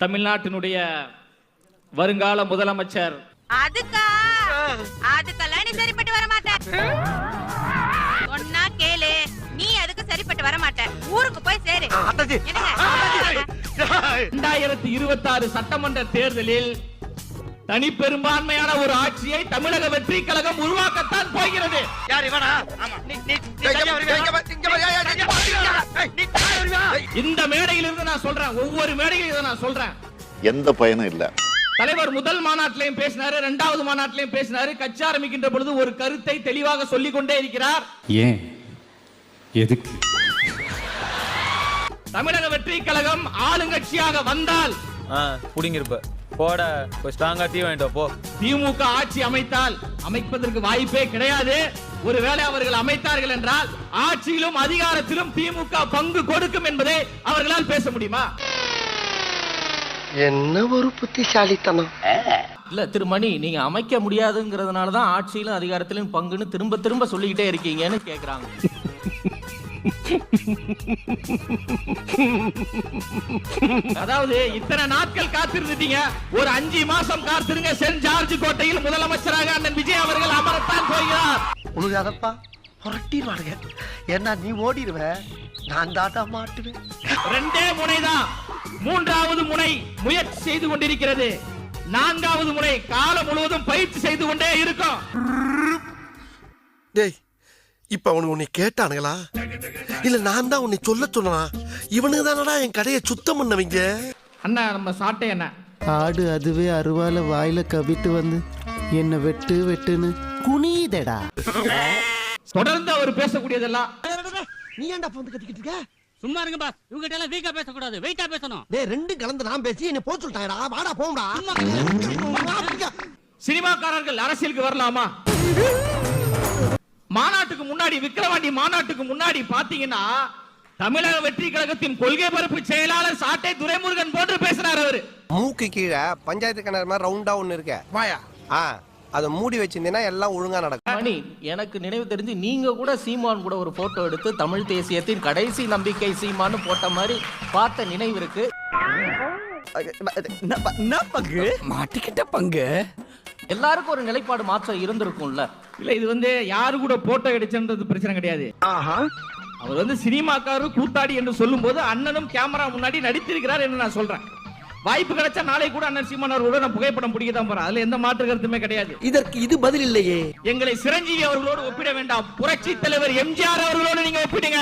தமிழ்நாட்டினுடைய வருங்கால முதலமைச்சர் அதுக்கா அதுக்கெல்லாம் நீ சரிப்பட்டு வர மாட்ட சொன்னா கேளு நீ அதுக்கு சரிப்பட்டு வர மாட்ட ஊருக்கு போய் சேரு என்னங்க இரண்டாயிரத்தி இருபத்தி ஆறு சட்டமன்ற தேர்தலில் தனிப்பெரும்பான்மையான ஒரு ஆட்சியை தமிழக வெற்றி கழகம் உருவாக்கத்தான் போகிறது இந்த மேடையில் இருந்து நான் சொல்றேன். ஒவ்வொரு மேடையிலும் இதை நான் சொல்றேன். எந்த பயனும் இல்ல. தலைவர் முதல் மாநாட்டிலையும் பேசினாரு இரண்டாவது மாநாட்டிலையும் பேசினாரு. கட்சி ஆரம்பிக்கின்ற பொழுது ஒரு கருத்தை தெளிவாக சொல்லிக் கொண்டே இருக்கிறார். ஏன்? எதுக்கு? தமிழக வெற்றி கழகம் ஆளுங்கட்சியாக வந்தால் புடிங்கிருப்ப. போட ஸ்ட்ராங்கா டீ வாங்கிட்டு போ. திமுக ஆட்சி அமைத்தால் அமைப்பதற்கு வாய்ப்பே கிடையாது. ஒருவேளை அவர்கள் அமைத்தார்கள் என்றால் ஆட்சியிலும் அதிகாரத்திலும் திமுக பங்கு கொடுக்கும் என்பதை அவர்களால் பேச முடியுமா? என்ன ஒரு புத்திசாலித்தனம். இல்ல திரு மணி நீங்க அமைக்க முடியாதுங்கிறதுனால தான் ஆட்சியிலும் அதிகாரத்திலும் பங்குன்னு திரும்ப திரும்ப சொல்லிக்கிட்டே இருக்கீங்கன்னு கேக்குறாங்க. அதாவது இத்தனை நாட்கள் காத்திருந்துட்டீங்க. ஒரு அஞ்சு மாசம் காத்திருங்க. சென்ட் ஜார்ஜ் கோட்டையில் முதலமைச்சராக அதப்பா புரட்டிடுவானுங்க ஏன்னா நீ ஓடிடுவ. நான் தாத்தா மாட்டுவேன். ரெண்டே முனைதான். மூன்றாவது முனை முயற்சி செய்து கொண்டிருக்கிறது. நான்காவது முனை காலம் முழுவதும் பயிற்சி செய்து கொண்டே இருக்கும். டேய் இப்ப அவனுக்கு உன்னை கேட்டானுங்களா? இல்ல நான் தான் உன்னை சொல்ல சொன்னா? இவனுக்கு தானடா என் கடையை சுத்தம் பண்ணவங்க? அண்ணா நம்ம சாட்டை என்ன? ஆடு அதுவே அருவால வாயில கவிட்டு வந்து என்ன வெட்டு வெட்டுன்னு குனியுதடா தொடர்ந்து அவர் பேசக்கூடியதெல்லாம் நீ ஏன்டா வந்து கத்திக்கிட்டு இருக்க? சும்மா இருங்க பாஸ் இவங்க எல்லாம் வீக்கா பேசக்கூடாது வெயிட்டா பேசணும். டேய் ரெண்டு கலந்து நான் பேசி என்ன போக சொல்லிட்டாங்கடா. வாடா போம்டா சினிமாக்காரர்கள் அரசியலுக்கு வரலாமா? மாநாட்டுக்கு முன்னாடி விக்கிரவாண்டி மாநாட்டுக்கு முன்னாடி பாத்தீங்கன்னா தமிழக வெற்றி கழகத்தின் கொள்கை பரப்பு செயலாளர் சாட்டை துரைமுருகன் போன்று பேசினார் அவரு. மூக்கு கீழே பஞ்சாயத்து கிணறு மாதிரி ரவுண்டா ஒண்ணு இருக்க. வாயா. ஆ. அதை மூடி வச்சிருந்தீங்கன்னா எல்லாம் ஒழுங்கா நடக்கும். மணி எனக்கு நினைவு தெரிஞ்சு நீங்க கூட சீமான் கூட ஒரு போட்டோ எடுத்து தமிழ் தேசியத்தின் கடைசி நம்பிக்கை சீமான்னு போட்ட மாதிரி பார்த்த நினைவு இருக்கு. மாட்டிக்கிட்ட பங்கு. எல்லாருக்கும் ஒரு நிலைப்பாடு மாற்றம் இருந்திருக்கும்ல. இல்ல இது வந்து யாரு கூட போட்டோ எடுச்சுன்றது பிரச்சனை கிடையாது. அவர் வந்து சினிமாக்காரு கூத்தாடி என்று சொல்லும்போது அண்ணனும் கேமரா முன்னாடி நடித்திருக்கிறார் என்று நான் சொல்றேன். வாய்ப்பு கிடைச்சா நாளை கூட அண்ணன் சீமான் அவர்களோட நான் புகைப்படம் பிடிக்க தான் போறேன். அதுல எந்த மாற்று கருத்துமே கிடையாது. இதற்கு இது பதில் இல்லையே. எங்களை சிரஞ்சீவி அவர்களோடு ஒப்பிட வேண்டாம். புரட்சி தலைவர் எம்ஜிஆர் அவர்களோடு நீங்க ஒப்பிடுங்க.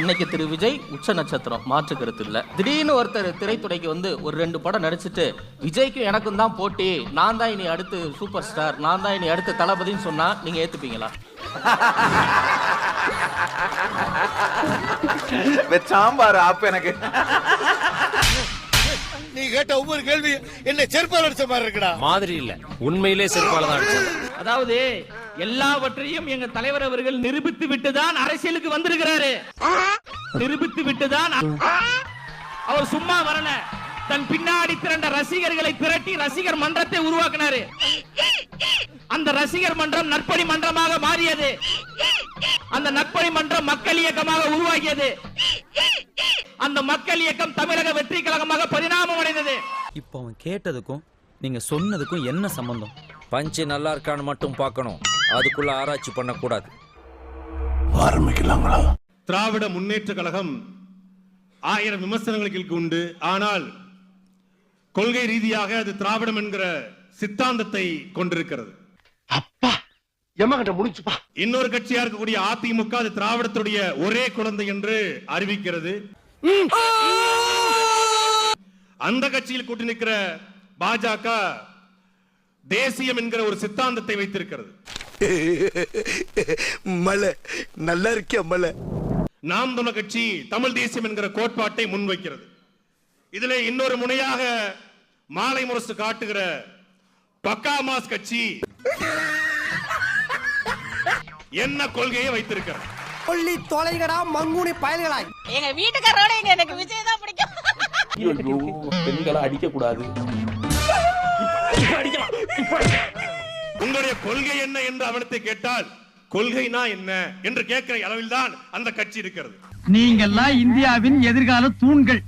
இன்னைக்கு திரு விஜய் உச்ச நட்சத்திரம் மாற்று கருத்து இல்ல. திடீர்னு ஒருத்தர் திரைத்துறைக்கு வந்து ஒரு ரெண்டு படம் நடிச்சிட்டு விஜய்க்கும் எனக்கும் தான் போட்டி நான் தான் இனி அடுத்து சூப்பர் ஸ்டார் நான் தான் இனி அடுத்து தளபதின்னு சொன்னா நீங்க ஏத்துப்பீங்களா? சாம்பார் அப்ப எனக்கு. நீ கேட்ட ஒவ்வொரு கேள்வி என்ன செருப்பால் அடிச்ச மாதிரி இருக்குடா. மாதிரி இல்ல. உண்மையிலே செருப்பால தான் அதாவது எல்லாவற்றையும் எங்க தலைவர் அவர்கள் நிரூபித்து விட்டுதான் அரசியலுக்கு வந்திருக்கிறாரு. நிரூபித்து விட்டுதான் அவர் சும்மா வரல. தன் பின்னாடி திரண்ட ரசிகர்களை திரட்டி ரசிகர் மன்றத்தை உருவாக்கினாரு. அந்த ரசிகர் மன்றம் நற்பணி மன்றமாக மாறியது. அந்த நற்பணி மன்றம் மக்கள் இயக்கமாக உருவாகியது. அந்த மக்கள் இயக்கம் தமிழக வெற்றி கழகமாக பரிணாமம் அடைந்தது. இப்போ அவன் கேட்டதுக்கும் நீங்க சொன்னதுக்கும் என்ன சம்பந்தம்? பஞ்சு நல்லா இருக்கான்னு மட்டும் பார்க்கணும். அதுக்குள்ள ஆராய்ச்சி பண்ணக்கூடாது. ஆரம்பிக்கலாங்களா திராவிட முன்னேற்ற கழகம் ஆயிரம் விமர்சனங்களுக்கு உண்டு. ஆனால் கொள்கை ரீதியாக அது திராவிடம் என்கிற சித்தாந்தத்தை கொண்டிருக்கிறது. எம்மா கிட்ட முடிச்சுப்பா. இன்னொரு கட்சியா இருக்கக்கூடிய அதிமுக அது திராவிடத்துடைய ஒரே குழந்தை என்று அறிவிக்கிறது. அந்த கட்சியில் கூட்டி நிற்கிற பாஜக தேசியம் என்கிற ஒரு சித்தாந்தத்தை வைத்திருக்கிறது. மலை நல்லா இருக்கியா மலை நாம் தமிழர் கட்சி தமிழ் தேசியம் என்கிற கோட்பாட்டை முன்வைக்கிறது. இதிலே இன்னொரு முனையாக மாலை முரசு காட்டுகிற பக்கா மாஸ் கட்சி. என்ன கொள்கையை வைத்திருக்கிறது சொல்லி தொலைகடா மங்குனி பயல்களாய். எங்க வீட்டுக்காரோட எங்க எனக்கு விஜய் தான் பிடிக்கும். பெண்களை அடிக்க கூடாது உங்களுடைய கொள்கை என்ன என்று அவனத்தை கேட்டால் கொள்கைனா என்ன என்று கேட்கிற அளவில் தான் அந்த கட்சி இருக்கிறது. நீங்கெல்லாம் இந்தியாவின் எதிர்கால தூண்கள்.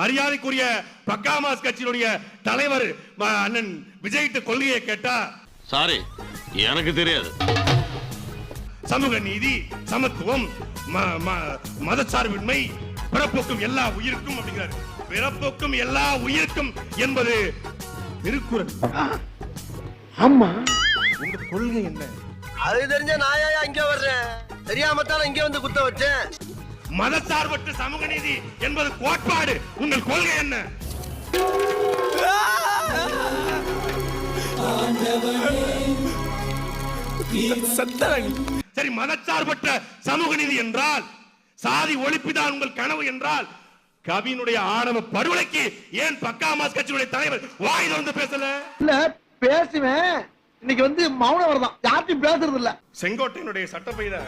மரியாதைக்குரிய பக்காமாஸ் கட்சியினுடைய தலைவர் அண்ணன் விஜய்கிட்ட கொள்கையை கேட்டா சாரி எனக்கு தெரியாது. சமூக நீதி சமத்துவம் ம- ம- மதச்சார்பின்மை பிறப்போக்கும் எல்லா உயிருக்கும் அப்படிங்கிறாரு. பிறப்போக்கும் எல்லா உயிருக்கும் என்பது திருக்குறள். ஆமா. உங்க கொள்கை என்ன? அது தெரிஞ்ச நாயா இங்க வர்றேன் தெரியாம தானே இங்க வந்து குத்த வச்சேன். மதச்சார்பற்ற சமூக நீதி என்பது கோட்பாடு. உங்கள் கொள்கை என்ன? சரி மதச்சார்பற்ற சமூக நீதி என்றால் சாதி ஒழிப்புதான் உங்கள் கனவு என்றால் கவியினுடைய ஆணவ படுகொலைக்கு ஏன் பக்காமாஸ் கட்சியுடைய தலைவர் வாய் வந்து பேசல? இல்ல பேசுவேன். இன்னைக்கு வந்து மௌன வரதான் யார்ட்டையும் பேசுறது இல்ல. செங்கோட்டையினுடைய சட்டப்பையில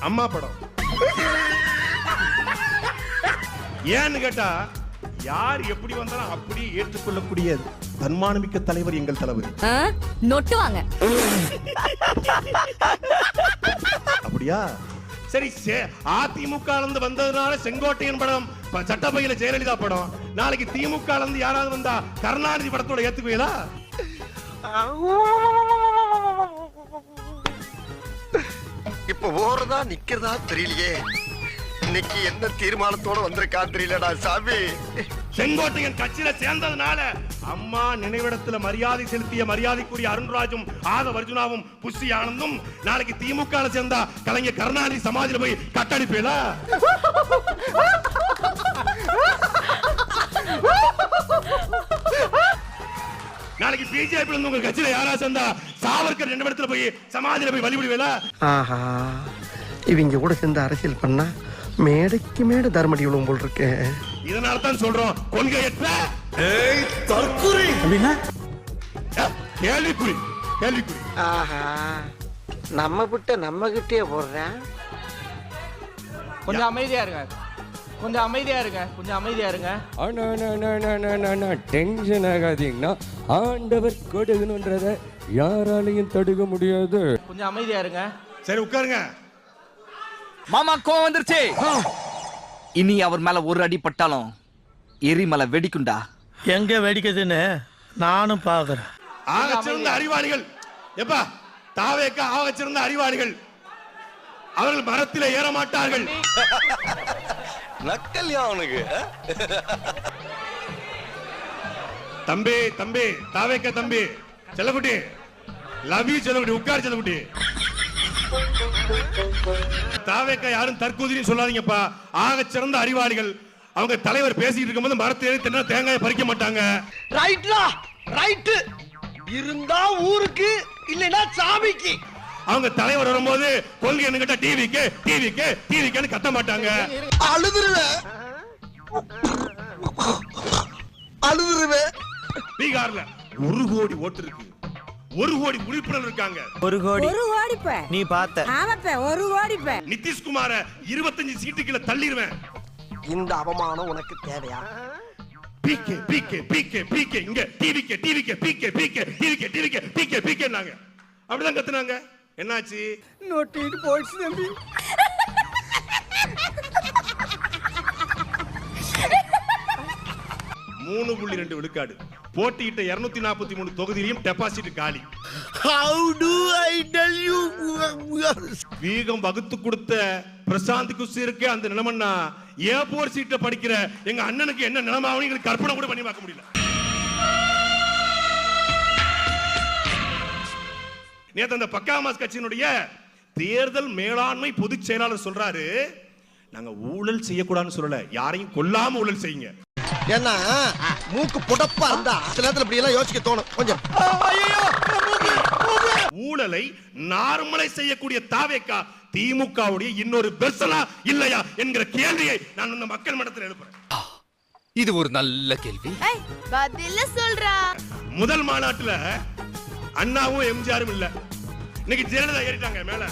அம்மா படம். ஏன்னு கேட்டா யார் எப்படி வந்தாலும் அப்படியே ஏற்றுக்கொள்ளக்கூடிய தன்மானமிக்க தலைவர் எங்கள் தலைவர். நொட்டுவாங்க. அப்படியா சரி அதிமுக இருந்து வந்ததுனால செங்கோட்டையன் படம் சட்டப்பையில ஜெயலலிதா படம். நாளைக்கு திமுக இருந்து யாராவது வந்தா கருணாநிதி படத்தோட ஏத்துக்குவீங்களா? இப்ப ஓடுறதா நிக்கிறதா தெரியலையே. இன்னைக்கு என்ன தீர்மானத்தோட வந்திருக்கான் தெரியலடா சாமி. செங்கோட்டையன் கட்சியில சேர்ந்ததுனால அம்மா நினைவிடத்துல மரியாதை செலுத்திய மரியாதைக்குரிய அருண்ராஜும் ஆதவ அர்ஜுனாவும் புஷி ஆனந்தும் நாளைக்கு திமுக சேர்ந்தா கலைஞர் கருணாநிதி சமாதியில போய் கட்டடிப்பீங்களா நாளைக்கு பிஜேபி இருந்து உங்க கட்சியில யாரா சேர்ந்தா சாவர்கர் ரெண்டு இடத்துல போய் சமாதியில போய் வழிபடுவேல? ஆஹா. இவங்க கூட சேர்ந்து அரசியல் பண்ணா மேடைக்கு மேடை தர்மடி விழுவும் போல் இருக்கேன் இதனால தான் சொல்றோம் கொள்கையற்ற அப்படின்னா? அஹ், கேள்விக்குறி கேள்விக்குறி. ஆஹா நம்ம விட்ட நம்ம கிட்டே போடுறேன். கொஞ்சம் அமைதியா இருங்க. கொஞ்சம் அமைதியா இருங்க. கொஞ்சம் அமைதியா இருங்க. டென்ஷன் ஆகாதீங்கன்னா ஆண்டவர் கொடுக்கணுன்றத யாராலையும் தடுக்க முடியாது. கொஞ்சம் அமைதியா இருங்க. சரி உட்காருங்க. மாமா கோவம் வந்துருச்சு. இனி அவர் மேல ஒரு அடி பட்டாலும் எரிமலை வெடிக்குண்டா எங்க வெடிக்குதுன்னு நானும் பாக்குறேன். ஆக சிறந்த அறிவாளிகள். எப்பா தாவேக்க ஆக சிறந்த அறிவாளிகள். அவர்கள் மரத்திலே ஏற மாட்டார்கள். நக்கல்யா அவனுக்கு. தம்பி தம்பி தாவேக்க தம்பி செல்லக்குட்டி. லவ் யூ செல்லக்குட்டி. உட்கார் செல்லக்குட்டி. தாவேக்க யாரும் தற்கூதிரி சொல்லாதீங்கப்பா. ஆக சிறந்த அறிவாளிகள். அவங்க தலைவர் பேசிட்டு இருக்கும்போது மரத்தை தின்னா தேங்காயை பறிக்க மாட்டாங்க. ரைட்லா ரைட்டு. இருந்தா ஊருக்கு இல்லைன்னா சாமிக்கு. அவங்க தலைவர் வரும்போது கொள்கை என்ன கேட்டா டிவிக்கு டிவிக்கு டிவிக்குன்னு கத்த மாட்டாங்க. அழுதுருவேன் அழுதுருவேன் பீகார்ல ஒரு கோடி ஓட்டு இருக்கு. ஒரு கோடி உறுப்பினர் இருக்காங்க. ஒரு கோடி. ஒரு ஓடிப்ப நீ பார்த்த. ஆமாப்ப ஒரு ஓடிப்ப நிதிஷ்குமார இருபத்தஞ்சு சீட்டுக்குள்ள தள்ளிடுவேன் இந்த அவமானம் உனக்கு தேவையா? பிகே பிகே பிகே பிகே இங்க டிவிக்கு டிவிக்கு பிகே பிகே டிவிக்கு டிவிக்கு பிகே பிகேனாங்க அப்படிதான் கத்துனாங்க. என்னாச்சு? நோட்டிட்டு போயிடுச்சு தம்பி. மூணு புள்ளி ரெண்டு விழுக்காடு. போட்டியிட்ட இருநூத்தி நாற்பத்தி மூணு தொகுதியிலையும் டெபாசிட் காலி. How to I tell you வீகம் வகுத்து கொடுத்த பிரசாந்த் குஸ்ஸிருக்கு அந்த நிலைமைன்னா ஏர்போர்ட் சீட்ல படிக்கிற எங்க அண்ணனுக்கு என்ன நிலைமை ஆகும் எங்களுக்கு கற்பனை கூட பண்ணி பார்க்க முடியல. நேத்து அந்த பக்காமாஸ் கட்சியினுடைய தேர்தல் மேலாண்மை பொதுச் செயலாளர் சொல்றாரு நாங்க ஊழல் செய்யக்கூடாதுன்னு சொல்லல. யாரையும் கொல்லாம ஊழல் செய்யுங்க. ஏன்னா மூக்கு புடப்பா இருந்தா சில நேரத்துல இப்படி எல்லாம் யோசிக்க தோணும். கொஞ்சம். ஊழலை நார்மலை செய்யக்கூடிய தாவேக்கா திமுகவுடைய இன்னொரு பெர்சனா இல்லையா என்கிற கேள்வியை நான் இந்த மக்கள் மன்றத்தில் எழுப்புறேன். இது ஒரு நல்ல கேள்வி. பதில சொல்றா. முதல் மாநாட்டுல அண்ணாவும் எம்ஜிஆரும் இல்ல. இன்னைக்கு ஜெயலலிதா ஏறிட்டாங்க மேல.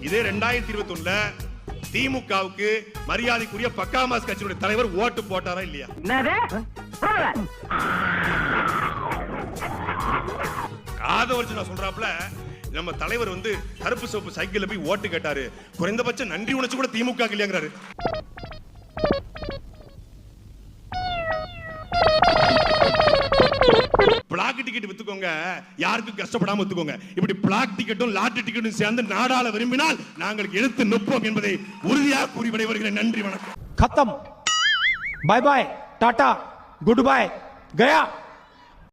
இதே ரெண்டாயிரத்தி இருபத்தி ஒண்ணுல திமுகவுக்கு மரியாதைக்குரிய பக்காமாஸ் கட்சியினுடைய தலைவர் ஓட்டு போட்டாரா இல்லையா? ஆதவர்ஜுனா சொல்றாப்ல நம்ம தலைவர் வந்து கருப்பு சோப்பு சைக்கிள்ல போய் ஓட்டு கேட்டாரு. குறைந்தபட்ச நன்றி உணர்ச்சி கூட திமுக இல்லையாங்கிறாரு. ஒத்துக்கோங்க. யாருக்கும் கஷ்டப்படாம ஒத்துக்கோங்க. இப்படி பிளாக் டிக்கெட்டும் லாட்டரி டிக்கெட்டும் சேர்ந்து நாடாள விரும்பினால் நாங்கள் எடுத்து நிற்போம் என்பதை உறுதியாக கூறி விடைபெறுகிறேன். நன்றி வணக்கம். கத்தம். பாய் பாய் டாடா குட் பாய் கயா